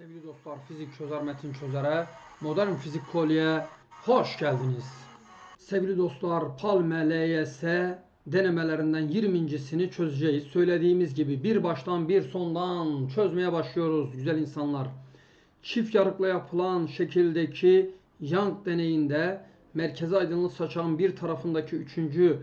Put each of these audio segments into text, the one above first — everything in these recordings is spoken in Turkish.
Sevgili dostlar, fizik çözer metin çözere, modern fizik kolye hoş geldiniz. Sevgili dostlar, Palme LYS denemelerinden 20.sini çözeceğiz. Söylediğimiz gibi bir baştan bir sondan çözmeye başlıyoruz güzel insanlar. Çift yarıkla yapılan şekildeki Young deneyinde merkeze aydınlık saçan bir tarafındaki üçüncü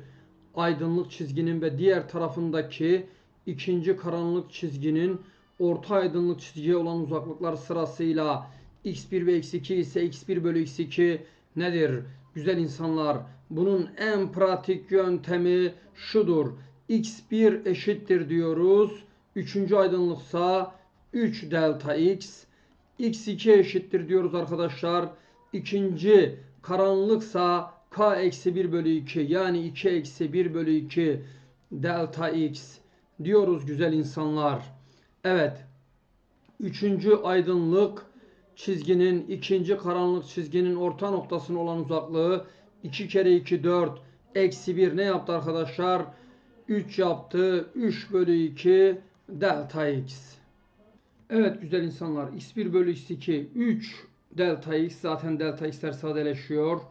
aydınlık çizginin ve diğer tarafındaki ikinci karanlık çizginin orta aydınlık çizgiye olan uzaklıklar sırasıyla x1 ve x2 ise x1 bölü x2 nedir? Güzel insanlar bunun en pratik yöntemi şudur. x1 eşittir diyoruz. Üçüncü aydınlıksa 3 delta x. x2 eşittir diyoruz arkadaşlar. İkinci karanlıksa k eksi 1 bölü 2 yani 2 eksi 1 bölü 2 delta x diyoruz güzel insanlar. Evet. Üçüncü aydınlık çizginin ikinci karanlık çizginin orta noktasına olan uzaklığı 2 kere 2 4 eksi 1 ne yaptı arkadaşlar? 3 yaptı. 3 bölü 2 delta x. Evet güzel insanlar x1 bölü x2 3 delta x zaten delta x'ler sadeleşiyor.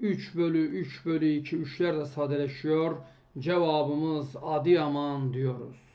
3 bölü 3 bölü 2 3'ler de sadeleşiyor. Cevabımız Adıyaman diyoruz.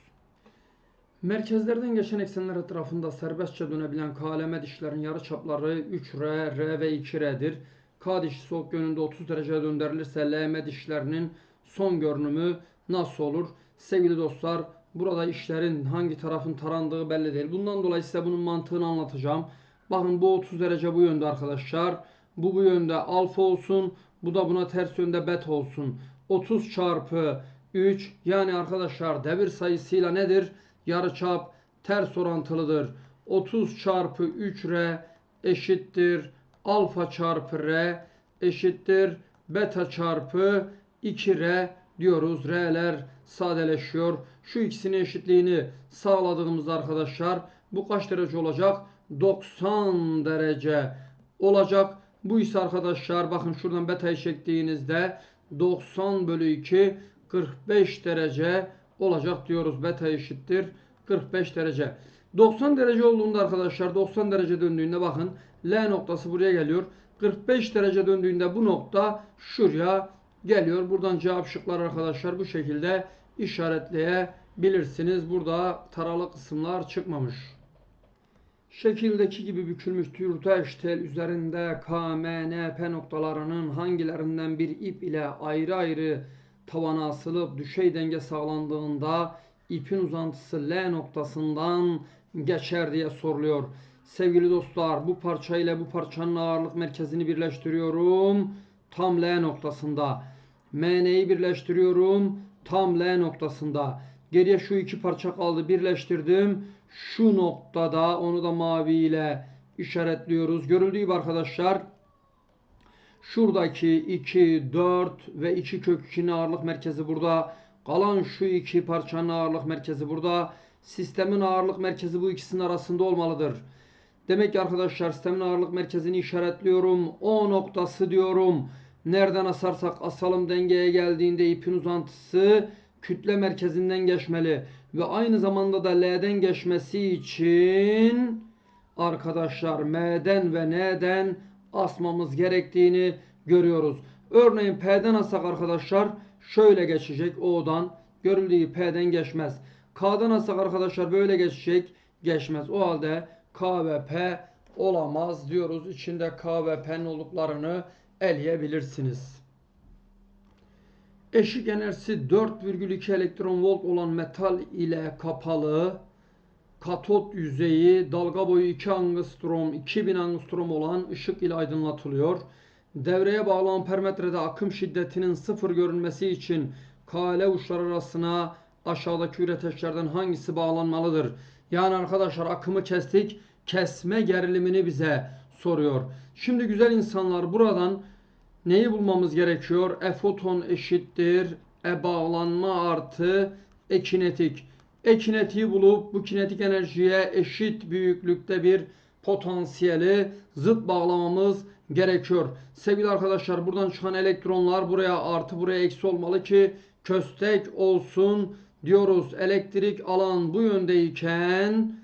Merkezlerden geçen eksenler etrafında serbestçe dönebilen KLM dişlerin yarıçapları 3R, R ve 2R'dir. K dişi soğuk yönünde 30 derece döndürülürse LM dişlerinin son görünümü nasıl olur? Sevgili dostlar burada işlerin hangi tarafın tarandığı belli değil. Bundan dolayı size bunun mantığını anlatacağım. Bakın bu 30 derece bu yönde arkadaşlar. Bu bu yönde alfa olsun. Bu da buna ters yönde beta olsun. 30 çarpı 3 yani arkadaşlar devir sayısıyla nedir? Yarıçap ters orantılıdır. 30 çarpı 3R eşittir. Alfa çarpı R eşittir. Beta çarpı 2R diyoruz. R'ler sadeleşiyor. Şu ikisinin eşitliğini sağladığımızda arkadaşlar bu kaç derece olacak? 90 derece olacak. Bu ise arkadaşlar bakın şuradan beta'yı çektiğinizde 90 bölü 2 45 derece olacak diyoruz. Beta eşittir 45 derece. 90 derece olduğunda arkadaşlar 90 derece döndüğünde bakın L noktası buraya geliyor. 45 derece döndüğünde bu nokta şuraya geliyor. Buradan cevap şıklar arkadaşlar bu şekilde işaretleyebilirsiniz. Burada taralı kısımlar çıkmamış. Şekildeki gibi bükülmüş yurtaş tel üzerinde K, M, N, P noktalarının hangilerinden bir ip ile ayrı ayrı tavana asılıp düşey denge sağlandığında ipin uzantısı L noktasından geçer diye soruluyor. Sevgili dostlar bu parça ile bu parçanın ağırlık merkezini birleştiriyorum. Tam L noktasında. MN'yi birleştiriyorum. Tam L noktasında. Geriye şu iki parça kaldı. Birleştirdim. Şu noktada onu da mavi ile işaretliyoruz. Görüldüğü gibi arkadaşlar şuradaki 2, 4 ve 2 kök 2'nin ağırlık merkezi burada. Kalan şu iki parçanın ağırlık merkezi burada. Sistemin ağırlık merkezi bu ikisinin arasında olmalıdır. Demek ki arkadaşlar sistemin ağırlık merkezini işaretliyorum. O noktası diyorum. Nereden asarsak asalım dengeye geldiğinde ipin uzantısı kütle merkezinden geçmeli. Ve aynı zamanda da L'den geçmesi için arkadaşlar M'den ve N'den asmamız gerektiğini görüyoruz. Örneğin P'den asak arkadaşlar şöyle geçecek O'dan. Görüldüğü P'den geçmez. K'dan asak arkadaşlar böyle geçecek. Geçmez. O halde K ve P olamaz diyoruz. İçinde K ve P'nin olduklarını eleyebilirsiniz. Eşik enerjisi 4,2 elektron volt olan metal ile kapalı katot yüzeyi dalga boyu 2 angstrom 2000 angstrom olan ışık ile aydınlatılıyor. Devreye bağlı ampermetrede akım şiddetinin sıfır görünmesi için KL uçlar arasına aşağıdaki üreteçlerden hangisi bağlanmalıdır? Yani arkadaşlar akımı kestik. Kesme gerilimini bize soruyor. Şimdi güzel insanlar buradan neyi bulmamız gerekiyor? E foton eşittir. E bağlanma artı e kinetik. E kinetiği bulup bu kinetik enerjiye eşit büyüklükte bir potansiyeli zıt bağlamamız gerekiyor. Sevgili arkadaşlar buradan çıkan elektronlar buraya artı buraya eksi olmalı ki köstek olsun diyoruz. Elektrik alan bu yöndeyken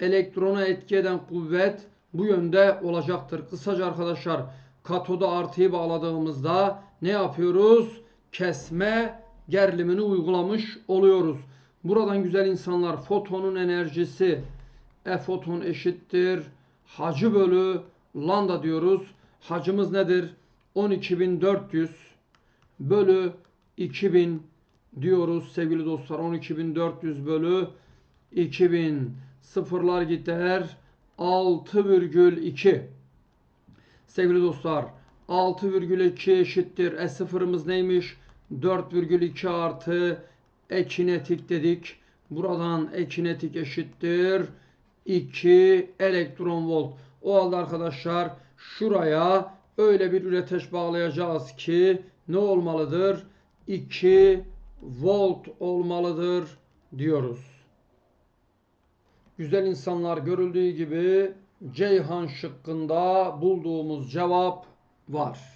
elektrona etki eden kuvvet bu yönde olacaktır. Kısaca arkadaşlar katoda artıyı bağladığımızda ne yapıyoruz? Kesme gerilimini uygulamış oluyoruz. Buradan güzel insanlar fotonun enerjisi E foton eşittir hacı bölü lambda diyoruz. Hacımız nedir? 12400 bölü 2000 diyoruz sevgili dostlar. 12400 bölü 2000 sıfırlar gider 6,2 sevgili dostlar 6,2 eşittir e sıfırımız neymiş 4,2 artı e kinetik dedik buradan e kinetik eşittir 2 elektron volt o halde arkadaşlar şuraya öyle bir üreteç bağlayacağız ki ne olmalıdır 2 volt olmalıdır diyoruz. Güzel insanlar görüldüğü gibi Ceyhan şıkkında bulduğumuz cevap var.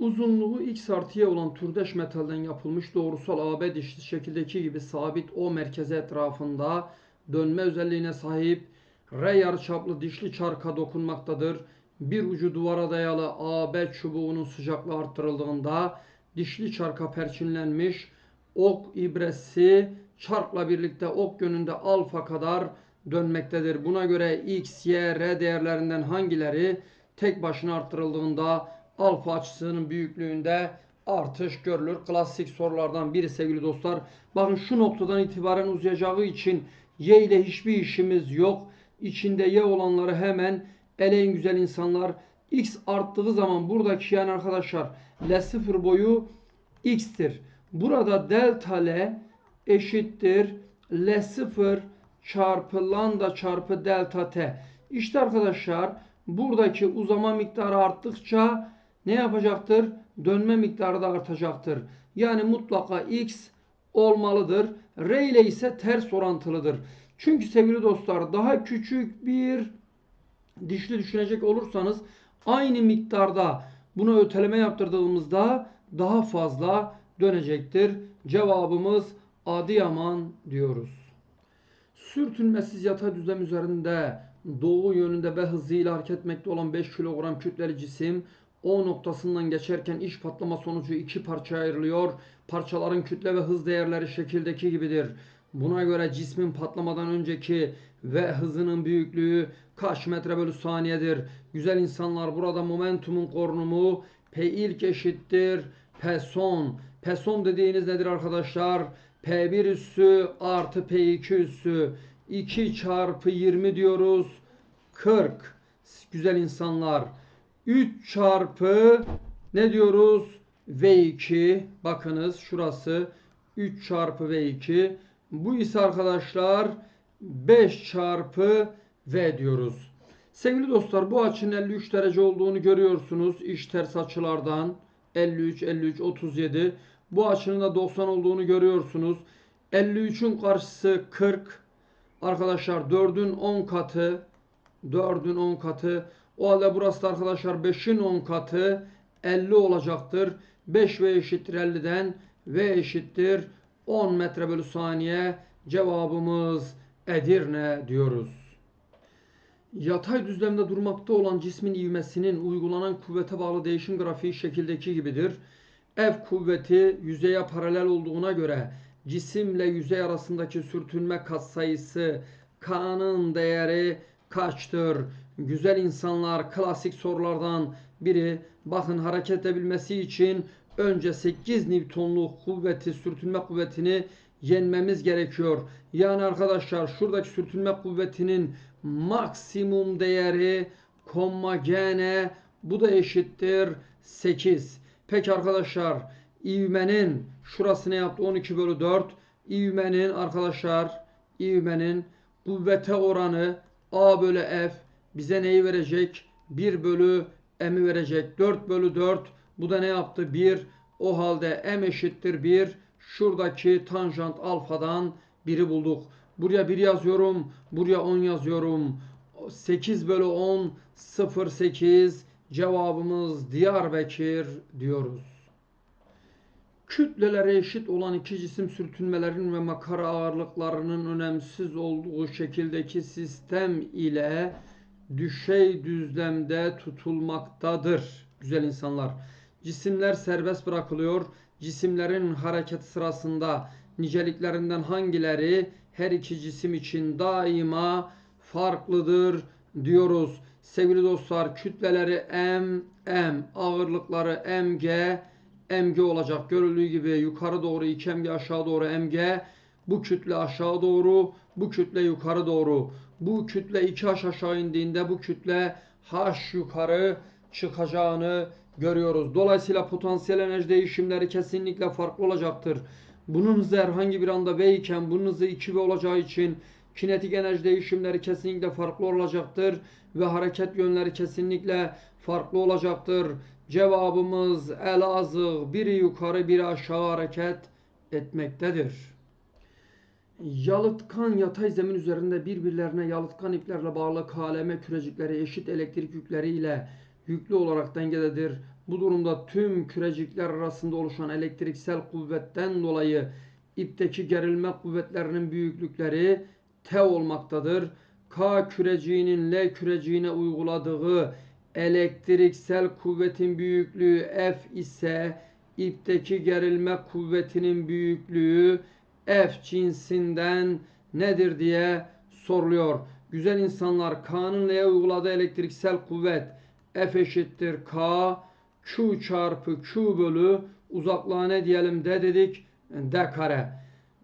Uzunluğu x artı y olan türdeş metalden yapılmış doğrusal AB dişli şekildeki gibi sabit O merkezi etrafında dönme özelliğine sahip R yarıçaplı dişli çarka dokunmaktadır. Bir ucu duvara dayalı AB çubuğunun sıcaklığı arttırıldığında dişli çarka perçinlenmiş ok ibresi çarkla birlikte ok yönünde alfa kadar dönmektedir. Buna göre x, y, r değerlerinden hangileri tek başına arttırıldığında alfa açısının büyüklüğünde artış görülür. Klasik sorulardan biri sevgili dostlar. Bakın şu noktadan itibaren uzayacağı için y ile hiçbir işimiz yok. İçinde y olanları hemen eleyin güzel insanlar. x arttığı zaman buradaki yani arkadaşlar L0 boyu x'tir. Burada delta L eşittir L0 çarpı lambda çarpı delta T. İşte arkadaşlar buradaki uzama miktarı arttıkça ne yapacaktır? Dönme miktarı da artacaktır. Yani mutlaka x olmalıdır. R ile ise ters orantılıdır. Çünkü sevgili dostlar daha küçük bir dişli düşünecek olursanız aynı miktarda bunu öteleme yaptırdığımızda daha fazla dönecektir. Cevabımız Adıyaman diyoruz. Sürtünmesiz yatay düzlem üzerinde doğu yönünde ve hızıyla hareket etmekte olan 5 kilogram kütleli cisim O noktasından geçerken iş patlama sonucu iki parçaya ayrılıyor. Parçaların kütle ve hız değerleri şekildeki gibidir. Buna göre cismin patlamadan önceki ve hızının büyüklüğü kaç metre bölü saniyedir? Güzel insanlar burada momentumun korunumu P ilk eşittir P son. P son dediğiniz nedir arkadaşlar? P1 üssü artı P2 üssü 2 çarpı 20 diyoruz. 40. Güzel insanlar. 3 çarpı ne diyoruz? V2. Bakınız şurası 3 çarpı V2. Bu ise arkadaşlar 5 çarpı V diyoruz. Sevgili dostlar bu açının 53 derece olduğunu görüyorsunuz. İş ters açılardan 53, 53, 37. Bu açının da 90 olduğunu görüyorsunuz. 53'ün karşısı 40. Arkadaşlar 4'ün 10 katı. 4'ün 10 katı. O halde burası da arkadaşlar 5'in 10 katı 50 olacaktır. 5 V eşittir 50'den V eşittir 10 metre bölü saniye. Cevabımız Edirne diyoruz. Yatay düzlemde durmakta olan cismin ivmesinin uygulanan kuvvete bağlı değişim grafiği şekildeki gibidir. F kuvveti yüzeye paralel olduğuna göre cisimle yüzey arasındaki sürtünme katsayısı K'nın değeri kaçtır? Güzel insanlar klasik sorulardan biri. Bakın hareket edebilmesi için önce 8 Newton'luk kuvveti, sürtünme kuvvetini yenmemiz gerekiyor. Yani arkadaşlar şuradaki sürtünme kuvvetinin maksimum değeri komma gene bu da eşittir 8. Peki arkadaşlar ivmenin şurası ne yaptı? 12 bölü 4. İvmenin arkadaşlar ivmenin kuvvete oranı A bölü F bize neyi verecek? 1 bölü M'i verecek. 4 bölü 4 bu da ne yaptı? 1. O halde M eşittir 1. Şuradaki tanjant alfadan 1'i bulduk. Buraya 1 yazıyorum. Buraya 10 yazıyorum. 8 bölü 10 0,8 cevabımız Diyarbakır diyoruz. Kütleleri eşit olan iki cisim sürtünmelerin ve makara ağırlıklarının önemsiz olduğu şekildeki sistem ile düşey düzlemde tutulmaktadır. Güzel insanlar. Cisimler serbest bırakılıyor. Cisimlerin hareketi sırasında niceliklerinden hangileri her iki cisim için daima farklıdır diyoruz. Sevgili dostlar kütleleri M, M, ağırlıkları MG, MG olacak. Görüldüğü gibi yukarı doğru 2 MG aşağı doğru MG. Bu kütle aşağı doğru, bu kütle yukarı doğru. Bu kütle 2H aşağı indiğinde bu kütle H yukarı çıkacağını görüyoruz. Dolayısıyla potansiyel enerji değişimleri kesinlikle farklı olacaktır. Bunun hızı herhangi bir anda V iken bunun hızı 2V olacağı için kinetik enerji değişimleri kesinlikle farklı olacaktır ve hareket yönleri kesinlikle farklı olacaktır. Cevabımız Elazığ biri yukarı biri aşağı hareket etmektedir. Yalıtkan yatay zemin üzerinde birbirlerine yalıtkan iplerle bağlı KLM kürecikleri eşit elektrik yükleri ile yüklü olarak dengededir. Bu durumda tüm kürecikler arasında oluşan elektriksel kuvvetten dolayı ipteki gerilme kuvvetlerinin büyüklükleri T olmaktadır. K küreciğinin L küreciğine uyguladığı elektriksel kuvvetin büyüklüğü F ise ipteki gerilme kuvvetinin büyüklüğü F cinsinden nedir diye soruluyor. Güzel insanlar K'nın L'ye uyguladığı elektriksel kuvvet F eşittir K Q çarpı Q bölü uzaklığa ne diyelim D dedik D kare.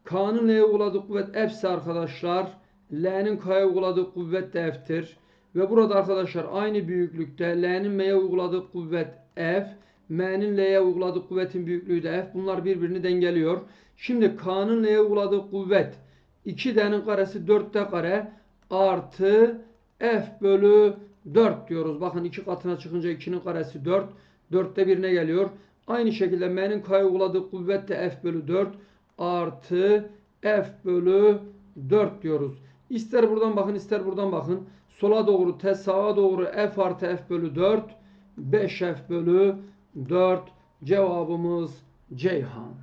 K'nın L'ye uyguladığı kuvvet F ise arkadaşlar L'nin K'ya uyguladığı kuvvet de F'tir. Ve burada arkadaşlar aynı büyüklükte L'nin M'ye uyguladığı kuvvet F, M'nin L'ye uyguladığı kuvvetin büyüklüğü de F. Bunlar birbirini dengeliyor. Şimdi K'nın L'ye uyguladığı kuvvet 2D'nin karesi 4D kare artı F bölü 4 diyoruz. Bakın 2 katına çıkınca 2'nin karesi 4. 4'te birine geliyor. Aynı şekilde M'nin K'ya uyguladığı kuvvet de F bölü 4 artı F bölü 4 diyoruz. İster buradan bakın ister buradan bakın. Sola doğru T sağa doğru F artı F bölü 4 5F bölü 4 cevabımız Ceyhan.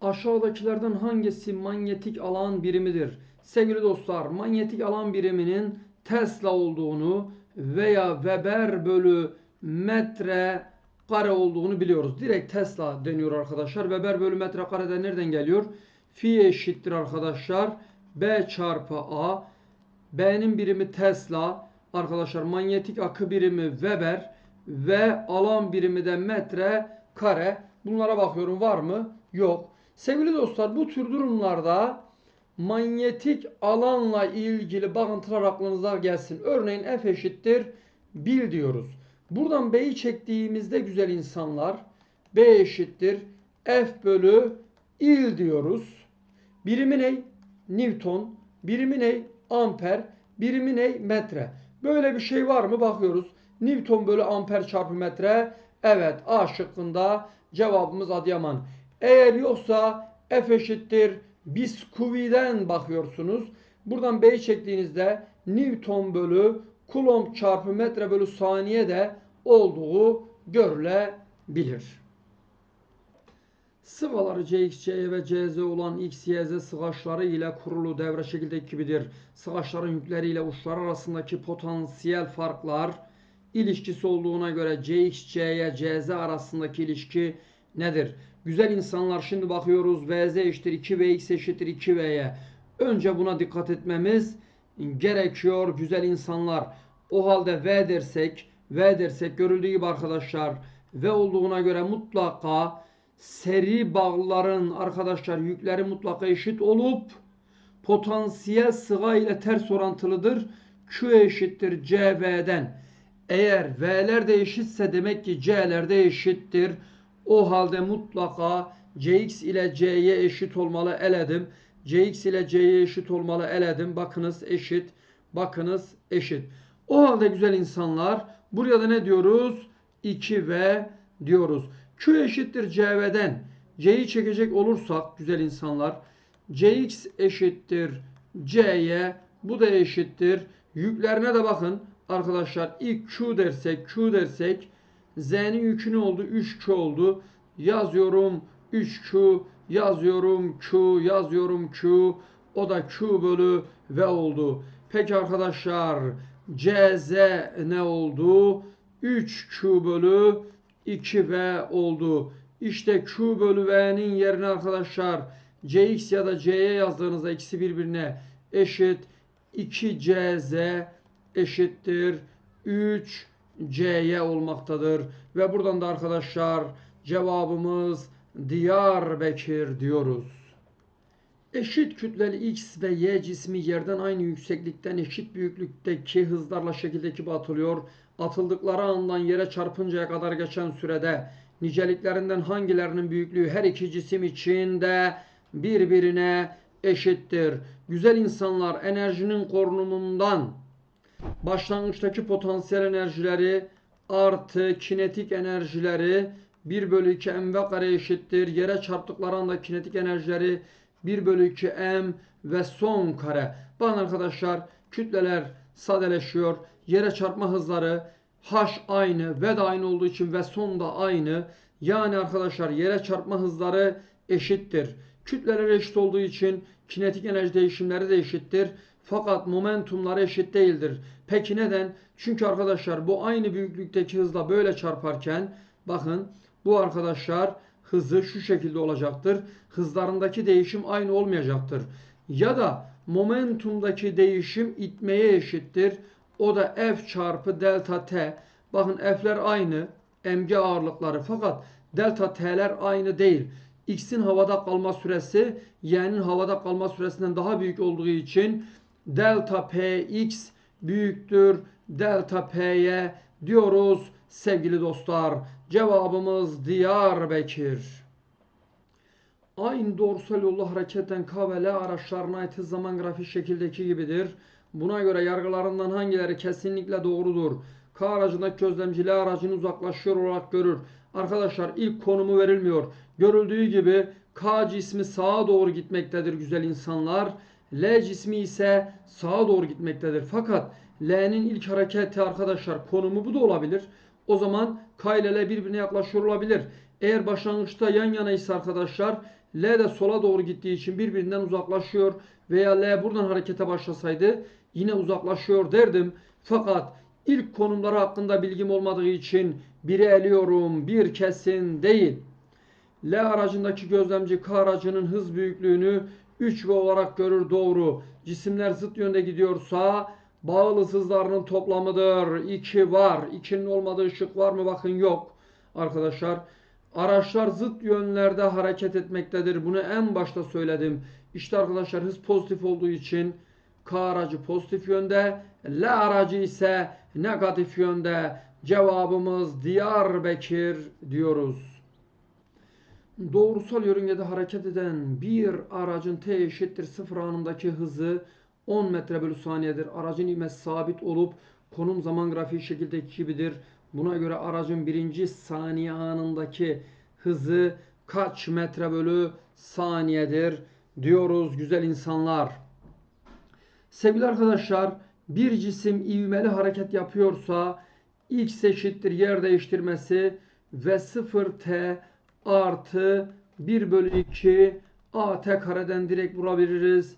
Aşağıdakilerden hangisi manyetik alan birimidir? Sevgili dostlar, manyetik alan biriminin Tesla olduğunu veya Weber bölü metre kare olduğunu biliyoruz. Direkt Tesla deniyor arkadaşlar. Weber bölü metre karede nereden geliyor? Fi eşittir arkadaşlar. B çarpı A. B'nin birimi Tesla. Arkadaşlar manyetik akı birimi Weber ve alan birimi de metre kare. Bunlara bakıyorum var mı? Yok. Sevgili dostlar bu tür durumlarda manyetik alanla ilgili bağıntılar aklınıza gelsin. Örneğin F eşittir 1 diyoruz. Buradan B'yi çektiğimizde güzel insanlar B eşittir F bölü il diyoruz. Birimi ne? Newton. Birimi ne? Amper. Birimi ne? Metre. Böyle bir şey var mı? Bakıyoruz. Newton bölü amper çarpı metre. Evet A şıkkında cevabımız Adıyaman. Eğer yoksa F eşittir biskuviden bakıyorsunuz. Buradan B'yi çektiğinizde Newton bölü Coulomb çarpı metre bölü saniye de olduğu görülebilir. Sıvaları CX, CY ve CZ olan X, Y, Z sıgaçları ile kurulu devre şekilde gibidir. Sıgaçların yükleri ile uçlar arasındaki potansiyel farklar ilişkisi olduğuna göre CX, CY, CZ arasındaki ilişki nedir? Güzel insanlar şimdi bakıyoruz VZ eşittir 2VX eşittir 2V'ye. Önce buna dikkat etmemiz gerekiyor güzel insanlar. O halde V dersek, V dersek görüldüğü gibi arkadaşlar V olduğuna göre mutlaka seri bağların arkadaşlar yükleri mutlaka eşit olup potansiyel sığa ile ters orantılıdır. Q eşittir CV'den. Eğer V'ler de eşitse demek ki C'ler de eşittir. O halde mutlaka Cx ile C'ye eşit olmalı eledim. Cx ile C'ye eşit olmalı eledim. Bakınız eşit. Bakınız eşit. O halde güzel insanlar buraya da ne diyoruz? 2V diyoruz. Q eşittir CV'den C'yi çekecek olursak güzel insanlar Cx eşittir C'ye bu da eşittir. Yüklerine de bakın arkadaşlar ilk Q dersek Q dersek Z'nin yükü ne oldu? 3Q oldu. yazıyorum 3Q yazıyorum Q yazıyorum Q o da Q bölü V oldu. Peki arkadaşlar CZ ne oldu? 3Q bölü 2V oldu. İşte Q bölü V'nin yerine arkadaşlar CX ya da C'ye yazdığınızda ikisi birbirine eşit 2CZ eşittir 3C'ye olmaktadır. Ve buradan da arkadaşlar cevabımız Diyarbakır diyoruz. Eşit kütleli X ve Y cismi yerden aynı yükseklikten eşit büyüklükteki hızlarla şekilde gibi atılıyor. Atıldıkları andan yere çarpıncaya kadar geçen sürede niceliklerinden hangilerinin büyüklüğü her iki cisim için de birbirine eşittir. Güzel insanlar enerjinin korunumundan başlangıçtaki potansiyel enerjileri artı kinetik enerjileri 1 bölü 2 mv kare eşittir. Yere çarptıkları anda kinetik enerjileri 1 bölü 2 m ve son kare. Bakın arkadaşlar kütleler sadeleşiyor. Yere çarpma hızları h aynı ve de aynı olduğu için ve son da aynı. Yani arkadaşlar yere çarpma hızları eşittir. Kütleler eşit olduğu için kinetik enerji değişimleri de eşittir. Fakat momentumları eşit değildir. Peki neden? Çünkü arkadaşlar bu aynı büyüklükteki hızla böyle çarparken bakın bu arkadaşlar hızı şu şekilde olacaktır. Hızlarındaki değişim aynı olmayacaktır. Ya da momentumdaki değişim itmeye eşittir. O da F çarpı delta T. Bakın F'ler aynı. mg ağırlıkları fakat delta T'ler aynı değil. X'in havada kalma süresi Y'nin havada kalma süresinden daha büyük olduğu için delta Px büyüktür delta P'ye diyoruz sevgili dostlar. Cevabımız Diyarbakır. Aynı doğrusal yolla hareket eden K ve L araçlarına ait zaman grafiği şekildeki gibidir. Buna göre yargılarından hangileri kesinlikle doğrudur? K aracındaki gözlemci L aracını uzaklaşıyor olarak görür. Arkadaşlar ilk konumu verilmiyor. Görüldüğü gibi K cismi sağa doğru gitmektedir güzel insanlar. L cismi ise sağa doğru gitmektedir. Fakat L'nin ilk hareketi arkadaşlar konumu bu da olabilir. O zaman K ile L birbirine yaklaşıyor olabilir. Eğer başlangıçta yan yana ise arkadaşlar L de sola doğru gittiği için birbirinden uzaklaşıyor veya L buradan harekete başlasaydı yine uzaklaşıyor derdim. Fakat ilk konumları hakkında bilgim olmadığı için biri eliyorum, bir kesin değil. L aracındaki gözlemci K aracının hız büyüklüğünü 3 v olarak görür doğru. Cisimler zıt yönde gidiyorsa bağlı hızlarının toplamıdır. 2 var. 2'nin olmadığı şık var mı? Bakın yok. Arkadaşlar araçlar zıt yönlerde hareket etmektedir. Bunu en başta söyledim. İşte arkadaşlar hız pozitif olduğu için K aracı pozitif yönde, L aracı ise negatif yönde. Cevabımız Diyarbakır diyoruz. Doğrusal yörüngede hareket eden bir aracın t eşittir 0 anındaki hızı 10 metre bölü saniyedir. Aracın ivmesi sabit olup konum zaman grafiği şekildeki gibidir. Buna göre aracın birinci saniye anındaki hızı kaç metre bölü saniyedir diyoruz güzel insanlar. Sevgili arkadaşlar bir cisim ivmeli hareket yapıyorsa x eşittir yer değiştirmesi ve 0t artı 1 bölü 2 at kareden direkt vurabiliriz.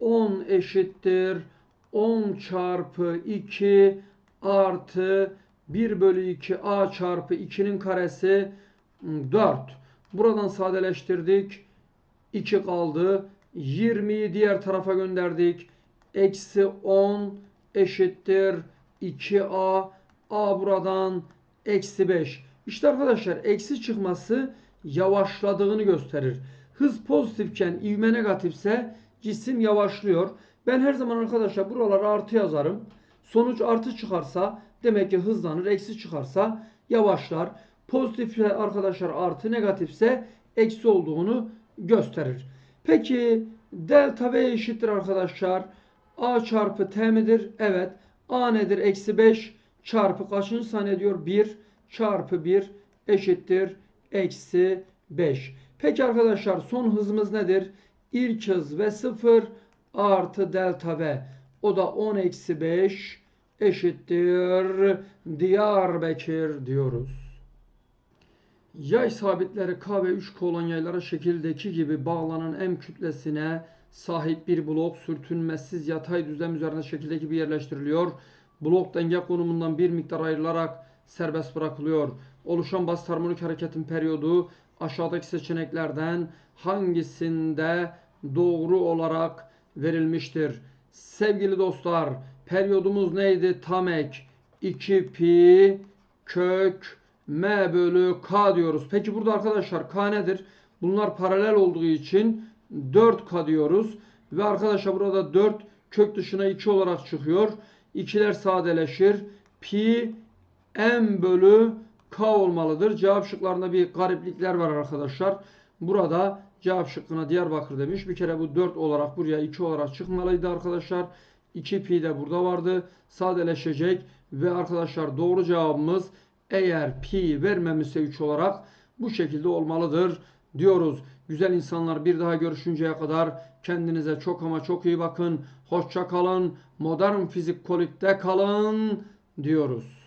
10 eşittir 10 çarpı 2 artı 1 bölü 2 a çarpı 2'nin karesi 4. Buradan sadeleştirdik. 2 kaldı. 20'yi diğer tarafa gönderdik. Eksi 10 eşittir 2a. a buradan eksi 5. İşte arkadaşlar eksi çıkması yavaşladığını gösterir. Hız pozitifken ivme negatifse cisim yavaşlıyor. Ben her zaman arkadaşlar buralara artı yazarım. Sonuç artı çıkarsa demek ki hızlanır. Eksi çıkarsa yavaşlar. Pozitif arkadaşlar artı negatifse eksi olduğunu gösterir. Peki delta V eşittir arkadaşlar. A çarpı T midir? Evet. A nedir? Eksi 5 çarpı kaçıncı saniye diyor? 1 çarpı 1 eşittir. Eksi 5. Peki arkadaşlar son hızımız nedir? İlk hız ve 0 artı delta V. O da 10 eksi 5 eşittir Diyarbakır diyoruz. Yay sabitleri K ve 3K olan yaylara şekildeki gibi bağlanan M kütlesine sahip bir blok sürtünmesiz yatay düzlem üzerinde şekildeki gibi yerleştiriliyor. Blok denge konumundan bir miktar ayrılarak serbest bırakılıyor. Oluşan basit harmonik hareketin periyodu aşağıdaki seçeneklerden hangisinde doğru olarak verilmiştir? Sevgili dostlar, periyodumuz neydi? Tam ek 2 pi kök m bölü k diyoruz. Peki burada arkadaşlar k nedir? Bunlar paralel olduğu için 4k diyoruz. Ve arkadaşlar burada 4 kök dışına 2 olarak çıkıyor. İkiler sadeleşir. Pi m bölü k olmalıdır. Cevap şıklarında bir gariplikler var arkadaşlar. Burada cevap şıkkına Diyarbakır demiş. Bir kere bu 4 olarak buraya 2 olarak çıkmalıydı arkadaşlar. 2 pi de burada vardı. Sadeleşecek ve arkadaşlar doğru cevabımız eğer pi vermemişse 3 olarak bu şekilde olmalıdır diyoruz. Güzel insanlar bir daha görüşünceye kadar kendinize çok ama çok iyi bakın. Hoşça kalın. Modern fizik kolikte kalın diyoruz.